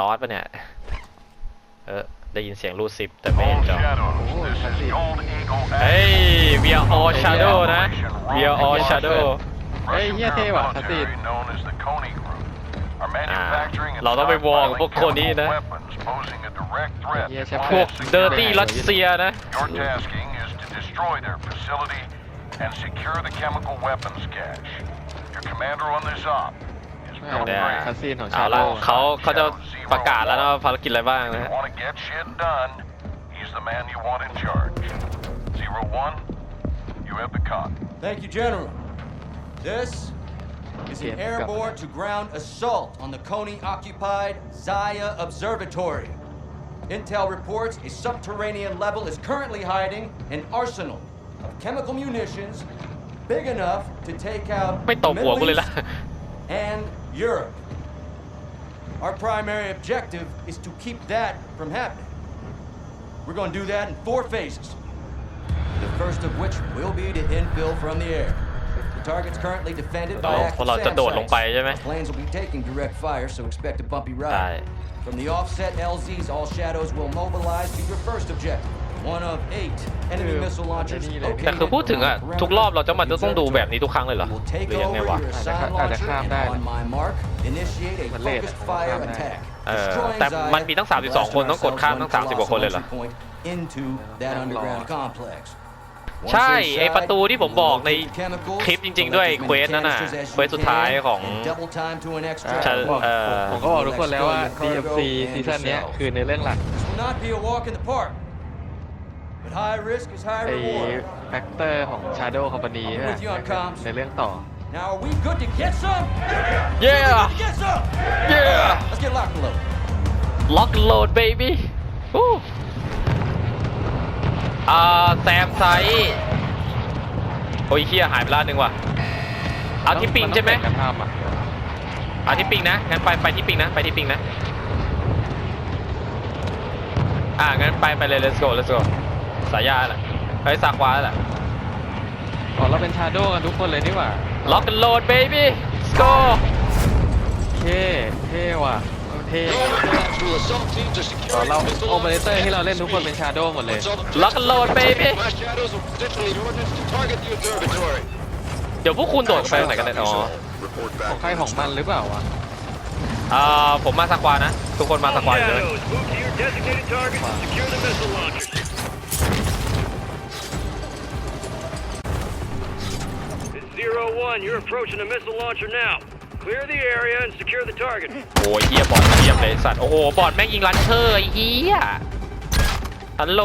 ลอสปะเนี่ย เออ ได้ยินเสียงรูดซิปแต่ไม่ All เห็นจอ shadows. This is the old Eagle เฮ้ย we are all shadow นะ we are all shadow Russian Hey, yeah, tell you what, paramilitary Hasid. known as the Coney Group are manufacturing and เราต้องไปวอร์กับพวกคนนี้ stockpiling นะ chemical weapons posing a direct threat Yeah, to ใช่พวก Planet เดอร์ตี้ security. รัสเซียนะ Your tasking is to destroy their facility and secure the chemical weapons cache. Your commander on this op is Bill เนี่ย Gray. คาซีนของ เอา ชา ละ โด เขาเขาจะประกาศแล้วนะว่าภารกิจอะไรบ้าง If นะ you ฮะ want to get shit done, he's the man you want in charge. Zero one, you have the con. Thank you, General. This is an Yeah, airborne to ground assault on the Coney occupied Zaya Observatory. Intel reports a subterranean level is currently hiding an arsenal of chemical munitions big enough to take out ไม่ตบหัวกู Middle เลยล่ะ East and Europe. Our primary objective is to keep that from happening. We're going to do that in four phases. The first of which will be to infill from the air. The target's currently defended by active sites. Planes will be taking direct fire, so expect a bumpy ride. From the offset LZs, all shadows will mobilize to your first objective. One of eight enemy Yeah. missile launchers แต่คือ located พูดถึงอะ around the ทุกรอบเราจะมา perimeter จะต้องดูแบบนี้ทุกครั้งเลยเหรอ We'll ห take รือยังไง over วะ your อาจจะ assigned อาจจะ launcher ข้าม and ได้ on my mark, initiate a มันเลท focused อะ fire ข้ามได้ attack. เออ Destroying แต่ Zaya มันมีตั้ง 32 คนต้องกดข้ามทั้ง 30 กว่าคนเลยเหรอ launching point Into that underground complex. Once ใช่ inside, ไอประตูที่ผมบอกใน locate the chemicals, คลิปจริง ๆ ด้วย collect as เคว many สนั่นน่ะ canisters as you เควสสุดท้ายของ can, and double time to an extract. ฉันบอกเอ่อผมก็บอกทุกคนแล้วว่า DMC ซีซั่นเนี้ยคือในเรื่องหลัก ไอ้ reward. แฟกเตอร์ของ Shadow Company I'm with you on comms. ในเรื่องต่อ Now, are we good to get some? yeah Good to get some! yeah Let's get locked and loaded. lock and load baby ฮู้อ่าแซมไซส์โอ้ยเฮียหายไปล้านหนึ่งว่ะ เอาที่ปิงใช่ไหมนต้องแบ่กันทำอะเอาที่ปิงนะ งั้นไปไปที่ปิงนะ ไปที่ปิงนะ อ่างั้นไปไปเลย let's go let's go สายยาแหละเฮ้ยสากวาแหละอ๋อเราเป็น Shadow กันทุกคนเลยนี่หว่า lock and load baby let's go เท่เท่ว่ะเท่อ๋อเราโอเปอเรเตอร์ที่เราเล่นทุกคนเป็น Shadow หมดเลย lock and load baby เดี๋ยวพวกคุณโดดไปไหนกันเนี่ยอ๋อของใครของมันหรือเปล่าวะอ่าผมมาสากวานะ ทุกคนมาสากวาอยู่เลย zero one. You're approaching the missile launcher now. Clear the area and secure the target. โอ้ยเฮียบอดเทียบเลยสัตว์ โอ้โห บอดแม่งยิงลันเชอร์ไอ้เฮียฮัลโหล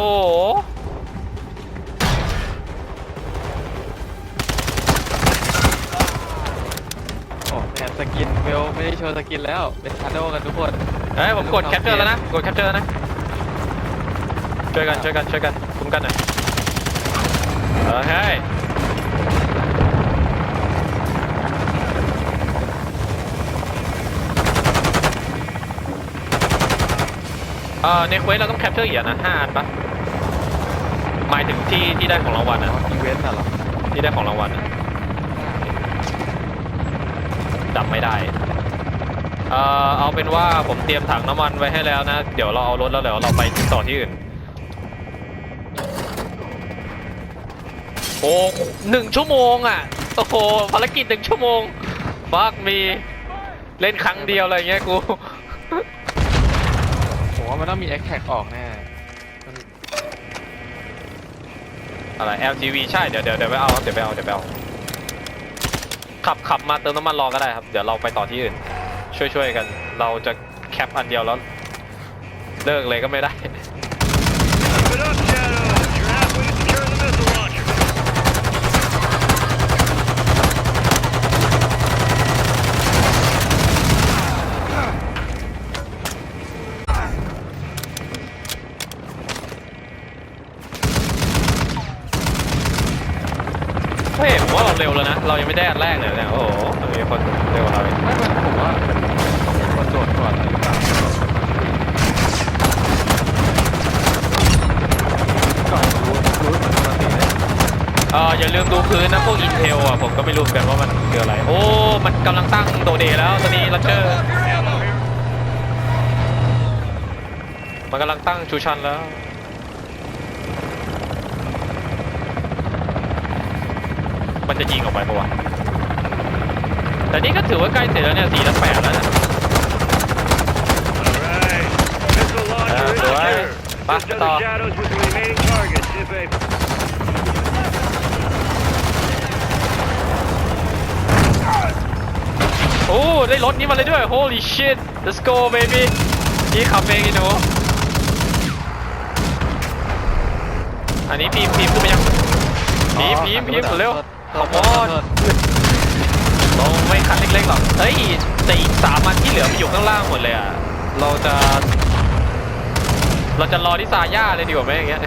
โอ้แอบสกินเวลไม่ได้โชว์สกินแล้ว เป็น Shadow กันทุกคนเฮ้ย ผมกดแคปเจอร์แล้วนะ กดแคปเจอร์แล้วนะ ช่วยกัน ช่วยกัน ช่วยกันคุ้มกันหน่อยเออเฮ้ย เออในเควสเราต้องแคปเจอร์เหรียญนะห้าอันปะหมายถึงที่ที่ได้ของรางวัลนะอีเวนต์น่ะเหรอที่ได้ของรางวัลนะจำไม่ได้ เอ่อเอาเป็นว่าผมเตรียมถังน้ำมันไว้ให้แล้วนะ เดี๋ยวเราเอารถแล้วเดี๋ยวเราไปต่อที่อื่น โอ้หนึ่งชั่วโมงอะ โอ้โหภารกิจหนึ่งชั่วโมงฟักมีเล่นครั้งเดียวอะไรเงี้ยกู มว่ามันต้องมี X Tag ออกแน่มันอะไร LGV ใช่ เดี๋ยวเดี๋ยวเดี๋ยวไปเอาครับเดี๋ยวไปเอาเดี๋ยวไปเอาขับขับมาเติมน้ำมันรอก็ได้ครับ เดี๋ยวเราไปต่อที่อื่น ช่วยช่วยกัน เราจะแคปอันเดียวแล้ว เลิกเลยก็ไม่ได้ Keep it up, Shadows. You're halfway to securing the missile launcher. เฮ้ยผมว่าเราเร็วแล้วนะ เรายังไม่ได้อันแรกเลยเนี่ย โอ้โหมีคนเร็วกว่าเราอีก ไม่มันผมว่าคนโดดก่อนหรือเปล่าก่อนรู้รู้ปกติเลย เอออย่าลืมดูพื้นนะพวกอินเทลอะผมก็ไม่รู้เหมือนกันว่ามันคืออะไร โอ้ มันกำลังตั้งโดเดแล้วตอนนี้ลันเชอร์มันกำลังตั้งชูชันแล้วมันจะยิงออกไปปะวะแต่นี่ก็ถือว่าใกล้เสร็จแล้วเนี่ยสี่และแปดแล้วนะ Alright. Missile launcher is Uh, alright. secure. โอ้ได้รถนี้มาเลยด้วย holy shit let's go baby นี่ขับเองอีหนูอันนี้พีมพีมขึ้นไปยังพีมพีมพีมเร็วขอบอนลงไม่คันเล็กๆหรอกเฮ้ยแต่อีกสามอันที่เหลือมันอยู่ข้างล่างหมดเลยอะเราจะ เราจะรอที่ซาย่าเลยดีกว่าไหมอย่างเงี้ย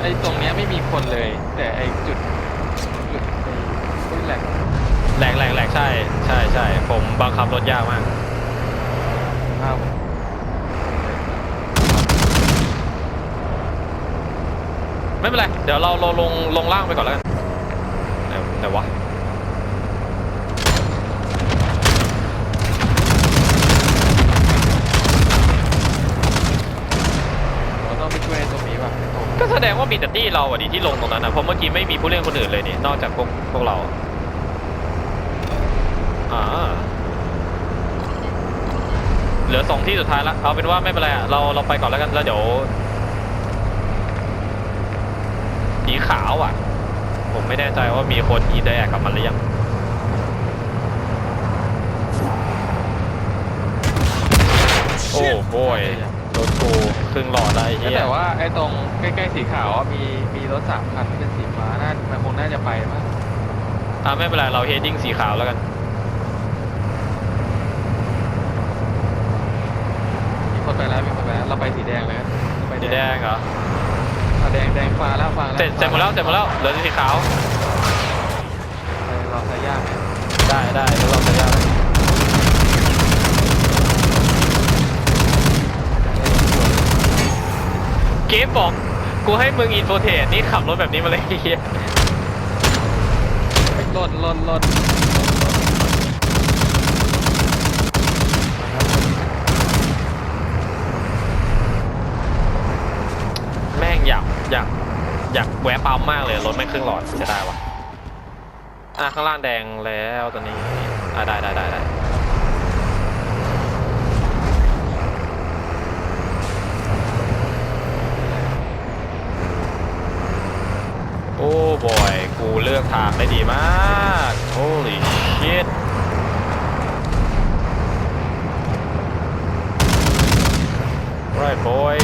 ไอ้ตรงเนี้ยไม่มีคนเลย แต่ไอ้จุดจุดไอ้ที่แหลก แหลกแหลกแหลกใช่ ใช่ใช่ผมบังคับรถยากมากภาพไม่เป็นไร เดี๋ยวเราเราลงลงล่างไปก่อนแล้วกันไหนไหนวะเราต้องไปช่วยตรงนี้ว่ะไอ้ตรงก็แสดงว่ามีแต่ตี้เราอะดิที่ลงตรงนั้นอะเพราะเมื่อกี้ไม่มีผู้เล่นคนอื่นเลยนี่นอกจากพวกพวกเราอ่าเหลือสองที่สุดท้ายละเอาเป็นว่าไม่เป็นไรอะเราเราไปก่อนแล้วกันแล้วเดี๋ยวสีขาวอะผมไม่แน่ใจว่ามีคนอีเดกับมันหรือยังโอ้โบยรถกูครึ่งหลอดได้เฮียแต่ว่าไอ้ตรงใกล้ๆสีขาวอะมีมีรถสามคันที่เป็นสีฟ้าน่ามันคงน่าจะไปมั้งอ่าไม่เป็นไรเราเฮดดิ้งสีขาวแล้วกัน มีคน ไปแล้วมีคนไปแล้วเราไปสีแดงเลยเราไปสีแดงเหรอเอาแดงแดงฟ้าแล้วฟ้าแล้วเสร็จเสร็จหมดแล้วเสร็จหมดแล้วเหลือแต่สีขาวเออเราใช้ยากไหมได้ได้แล้วเราจะยากเกมบอกกูให้มึงอินโฟเทสนี่ขับรถแบบนี้มาเลยไอ้เฮียลดลดลด แม่ง อยากอยากแวะปั๊มมากเลยรถไม่ครึ่งหลอดจะได้วะอะข้างล่างแดงแล้วตอนนี้อะได้ได้ได้ได้โอ้บอย กูเลือกทางได้ดีมาก holy ไรบอย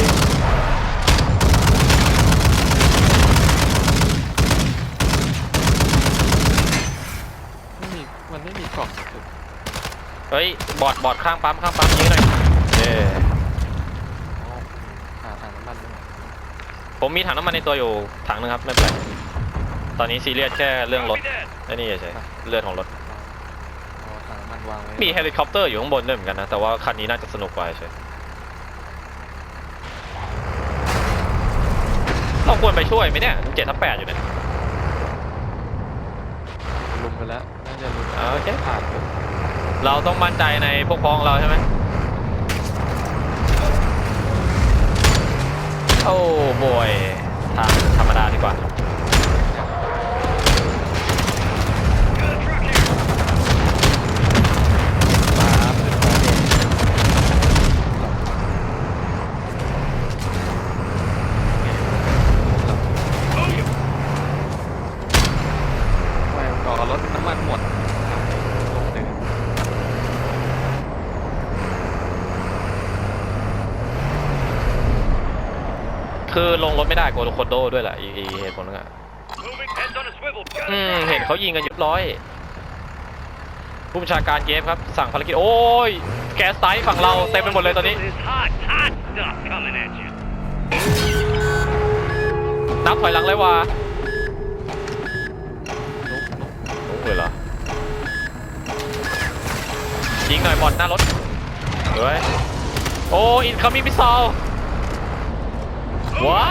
ไม่มีมันไม่มีกล่องสุด เฮ้ย บ อดบอดข้างปั๊มข้างปั๊มยิงหน่อยเย้หาถังน้ำมันด้วยผมมีถังน้ำมันในตัวอยู่ถังนึงครับไม่เป็นไรตอนนี้ซีเรียสแค่เรื่องรถ Copy that. ไอ้นี่เฉยๆเลือดของรถเอาถังน้ำมันวางไว้มีเฮลิคอปเตอร์อยู่ข้างบนด้วยเหมือนกันนะแต่ว่าคันนี้น่าจะสนุกกว่าเฉยเราควรไปช่วยไหมเนี่ยเจ็ดทับแปดอยู่เนี่ยลุมไปแล้วน่าจะลุมอ่าโอเคผ่านไป เราต้องมั่นใจในพวกพ้องเราใช่ไหมโอ้บอยทางธรรมดาดีกว่า Got a truck here. ฟ้าเป็นฟ้าแดงไม่ก่อรถน้ำมันหมดลงเลย คือลงรถไม่ได้กลัวโคโดด้วยแหละอีกอีกเหตุผลนึงอะ Moving. Heads on a swivel. Got อื a ม track เห็น here. เขายิงกันเรียบร้อยผู้บัญชาการเกฟครับ สั่งภารกิจ โอ้ย แก๊สไซต์ฝั่งเราเต็มไปหมดเลยตอนนี้ This hot, hot stuff coming at you. นับถอยหลังเลยว่ะลุกเลยเหรอยิงหน่อยบอลหน้ารถเฮ้ยโอ้อินคัมมิ่งมิสซอล ว้า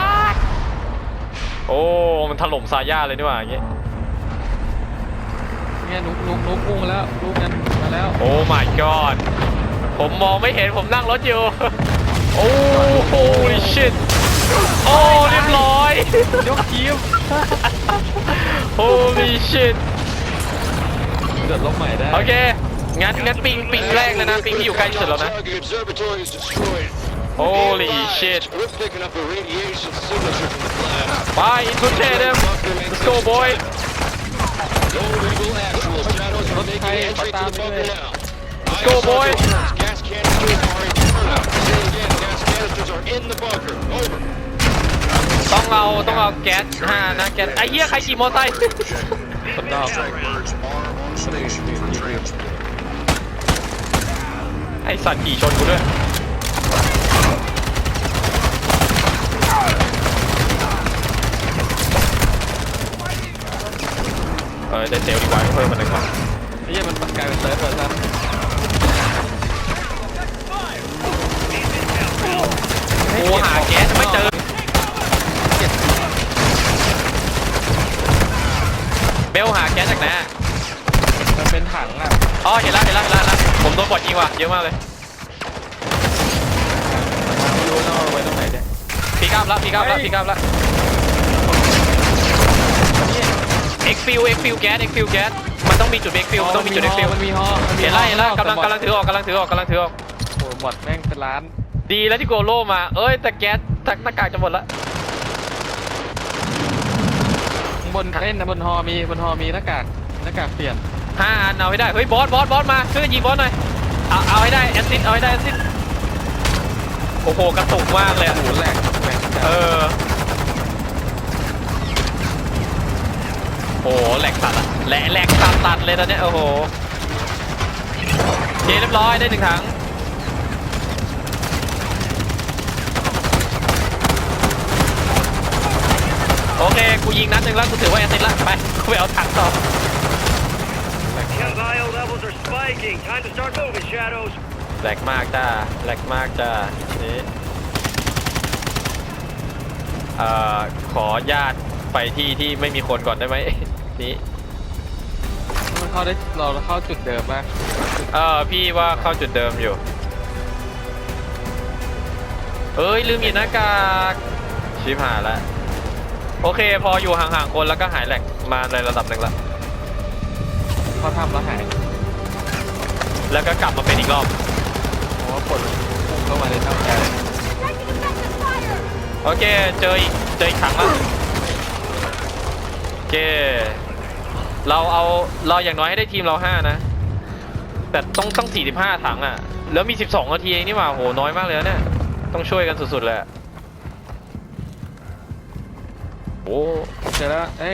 โอ้มันถล่มซาย่าเลยนี่หว่าอย่างเงี้ยเนี่ยนุกนุกนุกพุ่งมาแล้วลูกนั้นมาแล้วโอ้ my god ผมมองไม่เห็นผมนั่งรถอยู่ โอ้โหชิตโอ้เรียบร้อย ยกทีม Holy shit เกิดลบใหม่ได้ โอเค งั้นงั้นปิงปิงแรกเลยนะ ปิงที่อยู่ใกล้ที่สุดแล้วนะ Target observatory is destroyed. Holy Be advised, shit We're picking up a radiation signature from the blast. ไป infiltrate them let's go boy Gold Eagle Actual. Shadows are making entry to the bunker now. Let's go, boy. Gas canisters are internal. Say again, gas canisters are in the bunker. Over. ต้องเอาต้องเอาแก๊สห้านะแก๊สไอ้เหี้ยใครขี่มอเตอร์ไซค์คนนอก Birds are on station for transport. ไอสัตว์ขี่ชนกูด้วย เออได้เซลล์ดีกว่าเพิ่มมันหนึ่งก่อนไอ้เหี้ยมันมันกลายเป็นเซิร์ฟเวอร์ซะกูหาแก๊สไม่เจอเบลหาแก๊สจากไหนอะมันเป็นถังอะอ๋อเห็นแล้วเห็นแล้วเห็นแล้วเห็นแล้วผมโดนบอดยิงว่ะเยอะมากเลยไม่รู้นะว่าไว้ตรงไหนเนี่ยพีกอัพแล้วพีกอัพแล้วพีกอัพแล้ว เอ็กฟิวเอ็กฟิวแก๊สเอ็กฟิวแก๊สมันต้องมีจุดเอ็กฟิวมันต้องมีจุดเอ็กฟิวมันมีฮอมันมีเห็นฮอแล้วเห็นแล้วกำลังกำลังถือออกกำลังถือออกกำลังถือออกโอ้โหหมดแม่งเป็นล้าน ดีแล้วที่โกโลมา เอ้ยแต่แก๊สทักหน้ากากจะหมดละข้างบนเล่นนะบนฮอมีบนฮอมีหน้ากากหน้ากากเปลี่ยนห้าอันเอาให้ได้เฮ้ยบอสบอสบอสมาช่วยกันยิงบอสหน่อยเอาเอาให้ได้แอสซิดเอาให้ได้แอสซิดโอ้โหกระตุกมากเลยอะโอ้โหแหลกแหลกจัดเออ โอ้โหแหลกสัตว์อะแหลกแหลกสัตว์สัตว์เลยตอนเนี้ยโอ้โหโอเคเรียบร้อยได้หนึ่งถังโอเคกูยิงนัดหนึ่งแล้วกูถือว่าแอสซิดละไปกูไปเอาถังต่อ Chem bio levels are spiking. Time to start moving, Shadows. แหลกมากจ้าแหลกมากจ้านี่เอ่อขอญาตไปที่ที่ไม่มีคนก่อนได้ไหม นี่มันเข้าได้เราเข้าจุดเดิมป่ะเออพี่ว่าเข้าจุดเดิมอยู่เอ้ยลืมหยิบหน้ากากชิบหายแล้วโอเค พออยู่ห่างๆคนแล้วก็หายแหลกมาในระดับหนึ่งละเขาทำแล้วหายแล้วก็กลับมาเป็นอีกรอบเพราะว่าคนพุ่งเข้ามาในเท่าแก่โอเคเจออีกเจออีกถังแล้วโอเค เราเอาเราอย่างน้อยให้ได้ทีมเราห้านะ แต่ต้องต้อง45ถังอะ แล้วมี12นาทีเองนี่หว่าโหน้อยมากเลยนะเนี่ย ต้องช่วยกันสุดๆเลยอะโอ้เจแล้วเอ้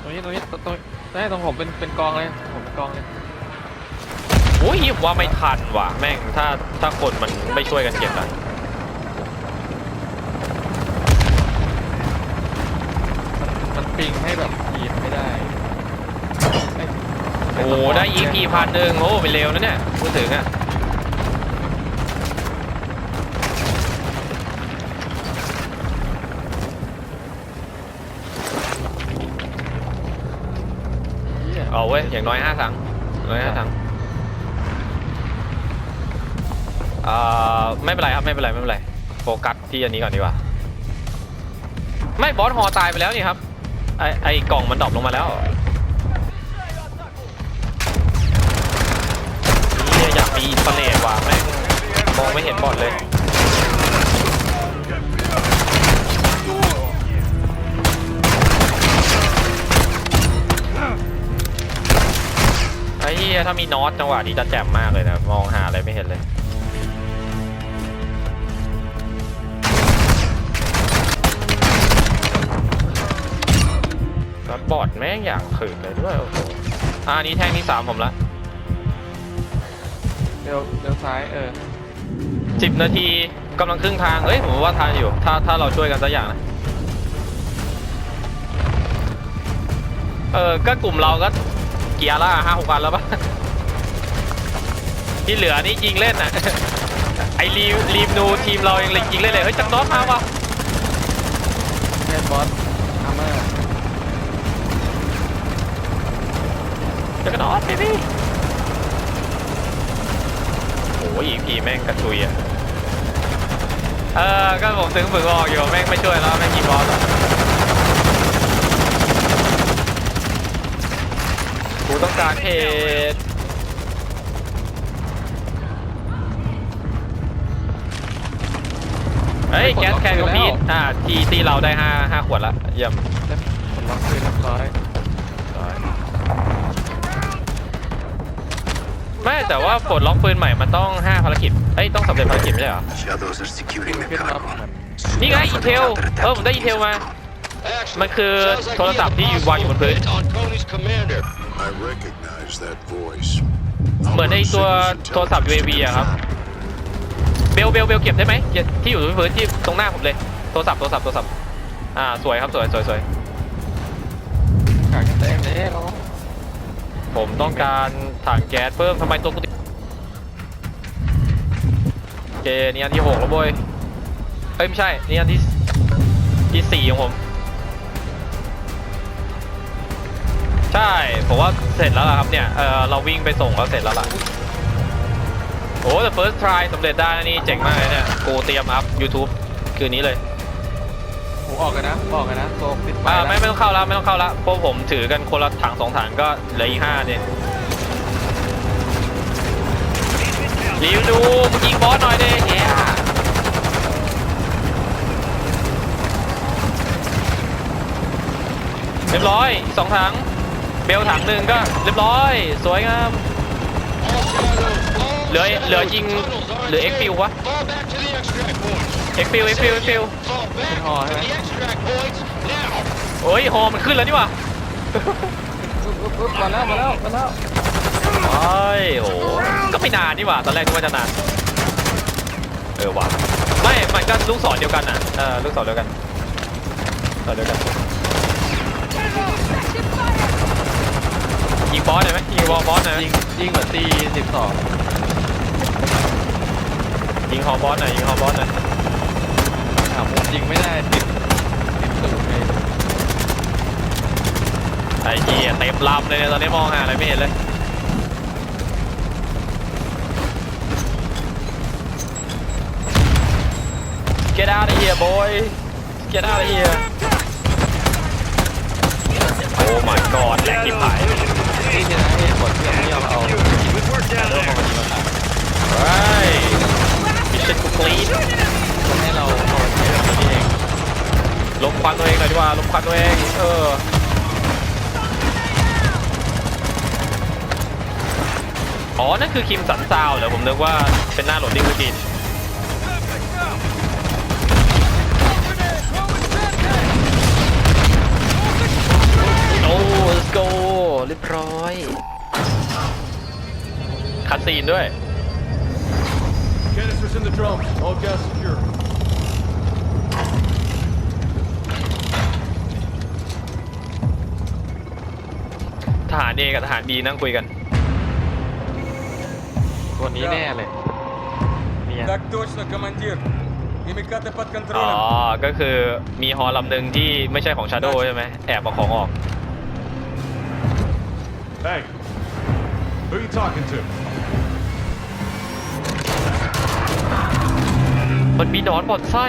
ตรงนี้ตรงนี้ตรงตรงได้ตรงผมเป็นเป็นกองเลยผมเป็นกองเลยโหผมว่าไม่ทันว่ะแม่งถ้าถ้าคนมันไม่ช่วยกันเก็บอะ มันมัน ปิงให้แบบยีนไม่ได้เอ้ยโอ้ได้ EP พันหนึ่งโอ้ไปเร็วนะเนี่ยพูดถึงอะเหี้เอาเว้ยอย่างน้อยห้าถังอย่างน้อยห้าถังอ่อไม่เป็นไรครับไม่เป็นไรไม่เป็นไรโฟกัสที่อันนี้ก่อนดีกว่า ไม่บอสฮอตายไปแล้วนี่ครับ ไอไอกล่องมันดรอปลงมาแล้วนี่อยากมีอินฟเรดว่ะแม่งมองไม่เห็นบอดเลยไอ้เหี้ยถ้ามีน็อตจังหวะนี้จะแจ่มมากเลยนะ มองหาอะไรไม่เห็นเลย บอดแม่งอย่างขืนเลยด้วยโอ้โหอ่าอันนี้แท่งที่สามผมละเร็วเร็วซ้ายเออสิบนาทีกำลังครึ่งทางเอ้ยผมว่าทันอยู่ ถ้าถ้าเราช่วยกันสักอย่างนะเออก็กลุ่มเราก็เกียร์ละห้าหกอันแล้วปะที่เหลือนี่ยิงเล่นน่ะไอรีมรีมนูทีมเรายังเลยยิงเล่นเลยเฮ้ยจักรน็อตมาวะเล่นบอสอาร์เมอร์ จักรน็อตเบบี้อ้ยอีพีแม่งกระชุยอะ เออ ก็ผมถึงฝึกออกอยู่แม่งไม่ช่วยแล้วแม่งยิงบอสอะกูต้องการเหตุเฮ้ยแก๊สแคนกับพีทอ่าทีตีเราได้ห้าห้าขวดละเยี่ยมแล้วผลล็อกคืนเรียบร้อยร้อย ไม่แต่ว่าปลดล็อกปืนใหม่มันต้อง 5 ภารกิจเอ้ยต้องสำเร็จภารกิจไม่ใช่เหรอ Shadows are securing the cargo. นี่ไงอีเทลเออผมได้อีเทลมา มันคือโทรศัพท์ที่วางอยู่บนพื้น I recognize that voice. เหมือนในตัวโทรศัพท์ UAV อะครับ เบลเบลเบลเก็บได้ไหมเก็บที่อยู่บนพื้นที่ตรงหน้าผมเลย โทรศัพท์โทรศัพท์โทรศัพท์ อ่าสวยครับสวยสวยสวย ขายกันเต็มเลยเรา ผมต้องการถังแก๊สเพิ่มทำไมตัวกูติดโอเคนี่อันที่หกแล้วโบยเอ้ยไม่ใช่นี่อันที่ที่สี่ของผม ใช่ผมว่าเสร็จแล้วล่ะครับเนี่ยเออเราวิ่งไปส่งแล้วเสร็จแล้วล่ะโอ้แต่ first try สำเร็จได้นี่เจ๋งมากเลยเนี่ยกูเตรียมอัพ YouTube คืนนี้เลย ผมออกกันนะผมออกกันนะโซกติดไปอ่าแล้วไม่ไม่ต้องเข้าแล้วไม่ต้องเข้าแล้วพวกผมถือกันคนละถังสองถังก็เหลืออีกห้าเนี่ยรีวิวดูมึงยิงบอสหน่อยดิเย้เรียบร้อยอีกสองถังเบลถังหนึ่งก็เรียบร้อย สวยงาม All shadows, all เหลือเหลือยิง tunnels are เหลือ clear. X-Field วะ Fall back to the extract points. X-Field X-Field X-Field Fall back hò to hả? the extract points now. โอ้ยฮอมันขึ้นแล้วนี่หว่าปุ๊บปุ๊บปุ๊บมาแล้วมาแล้วมาแล้วโอ้ยโอ้ก็ไม่นานนี่หว่าตอนแรกนึกว่าจะนานเออว่ะไม่มันก็ลูกศรเดียวกันอะเออลูกศรเดียวกันศรเดียวกันยิงบอสหน่อยไหมยิงบอสบอสหน่อยไหมยิงยิงเหมือนตีสิบสองยิงฮอบอสหน่อยยิงฮอบอสหน่อยถามผมยิงไม่ได้ติดติด ไอ้เหี้ยเต็มลำเลยเนี่ยตอนนี้มองหาอะไรไม่เห็นเลย Get out of here boy Get out of here Oh my god แหลกที่ผายนี่ชนะเหตุผลที่ไม่ยอมเอา Good work down there. เฮ้ย Mission complete จะให้เราเอาใช้แบบนี้เองลมควันตัวเองหน่อยดีกว่าลมควันตัวเองเออ คือคิมสันซาวเหรอผมนึกว่าเป็นหน้าโหลดดิ้งวิกินโอ้ let's go เรียบร้อยคัดซีนด้วย Canisters in the drone. All gas secure. ทหารเอกับทหารบีนั่งคุยกัน คนนี้แน่เลยเนี่ย Так точно, командир. Химикаты под อ๋อ контролем. ก็คือมีฮอลำหนึ่งที่ไม่ใช่ของชาโดใช่ไหม แอบเอาของออก Hey, who you talking to? มันมีหนอนบอดไส้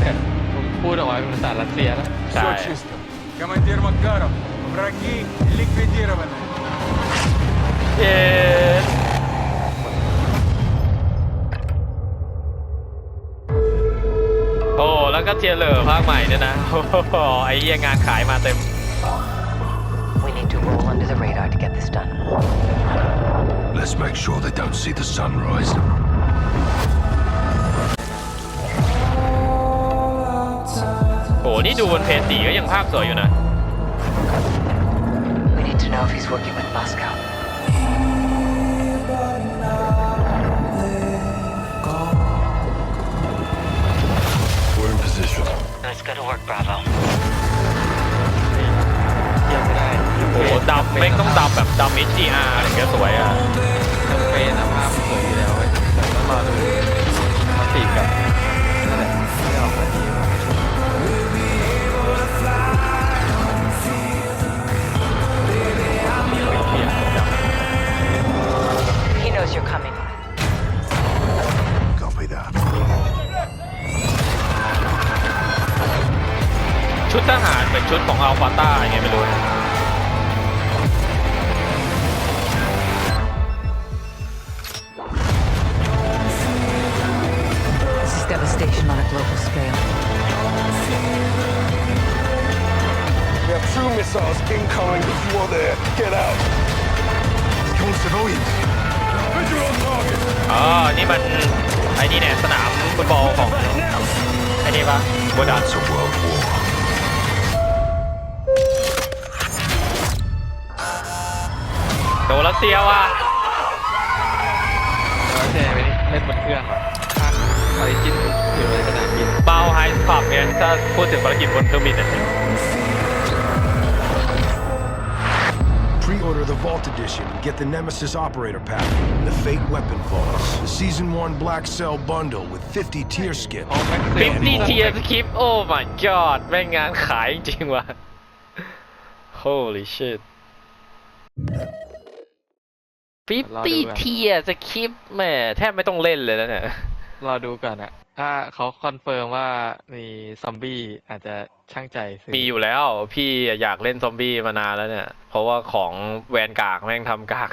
แต่ผมพูดเอาไว้เป็นภาษารัสเซียแล้ว ใช่ Все чисто. Командир Макаров, враги ликвидированы. เย้โอ้ แล้วก็เทียร์เลอร์ภาคใหม่เนี่ยนะ โอ้โหไอ้เหี้ยงานขายมาเต็ม We need to roll under the radar to get this done. Let's make sure they don't see the sunrise. โอ้นี่ดูบนเพจสีก็ยังภาพสวยอยู่นะ We need to know if he's working with Moscow. We're in position. Let's go to work, Bravo. เทียบไม่ได้โอ้โหดำไม่งต้องดำแบบดำ HDR อะไรอย่างเงี้ยสวยอะจำเป็นนะภาพสวยอยู่แล้วเว้ยแต่ต้องรอดูมาติดกับ ไอ้นี่เนี่ยสนามฟุตบอลของไอ้นี่ปะโบดัส It's a world war. โดนรัสเซียว่ะแล้วแชร์ไปนี่เล่นบนเครื่องก่อนข้างออริจินอยู่ในสนามบินเบาไฮสปับเนี่ยถ้าพูดถึงภารกิจบนเครื่องบินเนี่ย Pre-order the Vault Edition and get the Nemesis Operator Pack, the Fate Weapon Vaults, the Season 1 Black Cell Bundle with 50 tier skins. เอาแม็กเซฟิลฟตี้เทียร์สคริปโอ้ my god แม่งงานขายจริงๆว่ะ holy shit ฟิฟตี้เทียร์สคริปแหม่แทบไม่ต้องเล่นเลยแล้วเนี่ย รอดูก่อนอะถ้าเขาคอนเฟิร์มว่ามีซอมบี้อาจจะช่างใจซื้อมีอยู่แล้ว พี่อยากเล่นซอมบี้มานานแล้วเนี่ย เพราะว่าของแวนกากแม่งทำกาก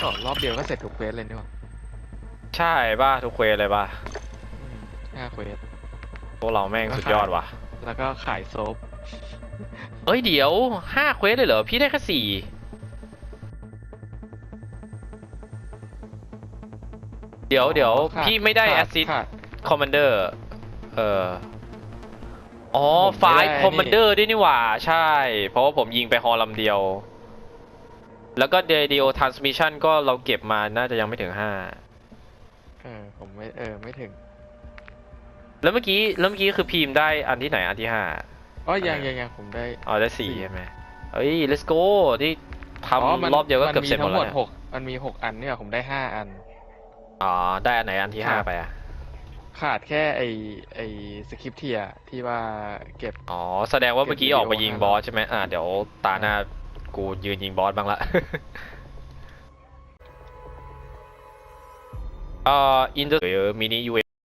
ก็รอบเดียวก็เสร็จทุกเควสเลยนี่หว่าใช่ป่ะ ทุกเควสเลยป่ะอืมห้าเควสพวกเราแม่งสุดยอดว่ะ แล้วก็ขายโซฟ เอ้ยเดี๋ยวห้าเควสเลยเหรอ พี่ได้แค่สี่เดี๋ยวเดี๋ยวขาพี่ไม่ได้ขาแอสซิสขาดคอมมานเดอร์เอออ๋อผมไฟไม่ได้ล์คอมมานเดอร์ด้วยนี่หว่า ใช่ เพราะว่าผมยิงไปฮอลลำเดียว แล้วก็เด d ิโอทรานสมิชันก็เราเก็บมาน่าจะยังไม่ถึงห้าเออ ผมไม่ เออ ไม่ถึง แล้วเมื่อกี้ แล้วเมื่อกี้คือพิมพ์ได้อันที่ไหน อันที่ห้า อ๋อยังยังยังผมได้ อ๋อได้สี่ใช่ไหมเฮ้ย let's go ที่ทมันำรอบเดียวก็เกือบนเสร็จหมดแล้วทั้งหมดเนี่ยหกมันมีหกอันเนี่ยผมได้ห้าอัน อ๋อ ได้อันไหนอันที่ห้าไปอะ ขาดแค่ไอไอสคริปเทียที่ว่าเก็บ อ๋อ แสดงว่าเมื่อกี้เก็บวิดีโอออกมายิงให้บอสใช่ไหมอ่าเดี๋ยวตาหน้ากูยืนยิงบอสบ้างละเอ่อ in the mini UAV